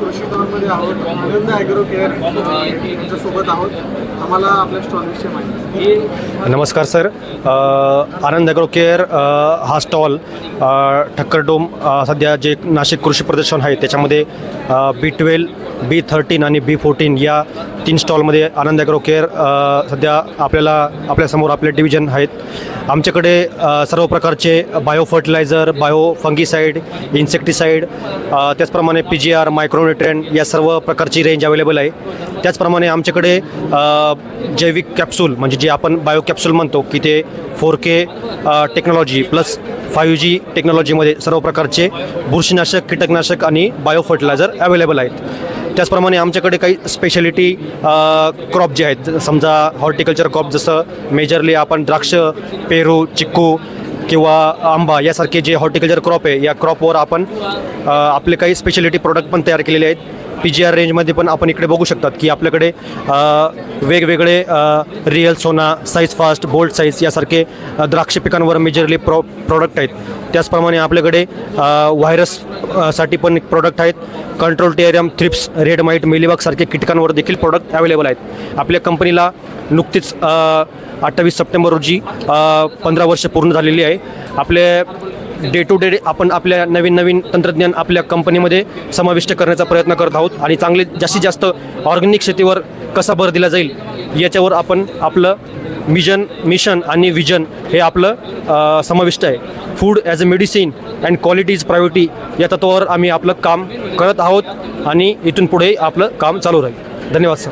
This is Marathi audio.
कृषी भवनमध्ये आहोत आनंद ॲग्रो केअर यांच्यासोबत आहोत. आम्हाला आपल्या स्टॉलविषयी माहिती नमस्कार सर. आनंद ॲग्रो केअर हा स्टॉल ठक्करडोम सध्या जे नाशिक कृषी प्रदर्शन आहे त्याच्यामध्ये बी ट्वेल्व बी थर्टीन आणि बी फोर्टीन या तीन स्टॉलमध्ये आनंद ॲग्रो केअर सध्या आपल्याला आपल्यासमोर आपले डिव्हिजन आहेत. आमच्याकडे सर्व प्रकारचे bio fertilizer bio fungicide insecticide त्याचप्रमाणे पी जी आर मायक्रोन्युट्रेन या सर्व प्रकारची रेंज अवेलेबल आहे. त्याचप्रमाणे आमच्याकडे जैविक कॅप्सूल म्हणजे जे आपण बायो कॅप्सूल म्हणतो की ते four K technology plus five G टेक्नॉलॉजीमध्ये सर्व प्रकारचे बुरशीनाशक कीटकनाशक आणि बायो फर्टिलायझर अवेलेबल आहेत. त्याचप्रमाणे आमच्याकडे काही स्पेशालिटी क्रॉप जे आहेत समजा हॉर्टिकल्चर क्रॉप जसं मेजरली आपण द्राक्ष पेरू चिक्कू किंवा आंबा यासारखे जे हॉर्टिकल्चर क्रॉप आहे या क्रॉपवर आपण आपले काही स्पेशालिटी प्रोडक्ट पण तयार केलेले आहेत. पी जी आर रेंजमध्ये पण आपण इकडे बघू शकतात की आपल्याकडे वेगवेगळे real Sona size fast bold size यासारखे द्राक्ष पिकांवर मेजरली प्रो प्रॉडक्ट आहेत. त्याचप्रमाणे आपल्याकडे व्हायरससाठी पण प्रॉडक्ट आहेत. कंट्रोल टेरियम थ्रिप्स रेड माईट मिलीबागसारखे कीटकांवर देखील प्रोडक्ट अवेलेबल आहेत. आपल्या कंपनीला नुकतीच अठ्ठावीस सप्टेंबर रोजी पंधरा वर्ष पूर्ण झालेली आहे. आपले डे टू डे आपण आपल्या नवीन नवीन तंत्रज्ञान आपल्या कंपनीमध्ये समाविष्ट करण्याचा प्रयत्न करत आहोत आणि चांगले जास्तीत जास्त ऑर्गॅनिक शेतीवर कसा भर दिला जाईल याच्यावर आपण आपलं मिजन मिशन आणि विजन हे आपलं समाविष्ट आहे. Food as a medicine and quality is priority या तत्वावर आम्ही आपलं काम करत आहोत आणि इथून पुढे आपलं काम चालू राहील. धन्यवाद सर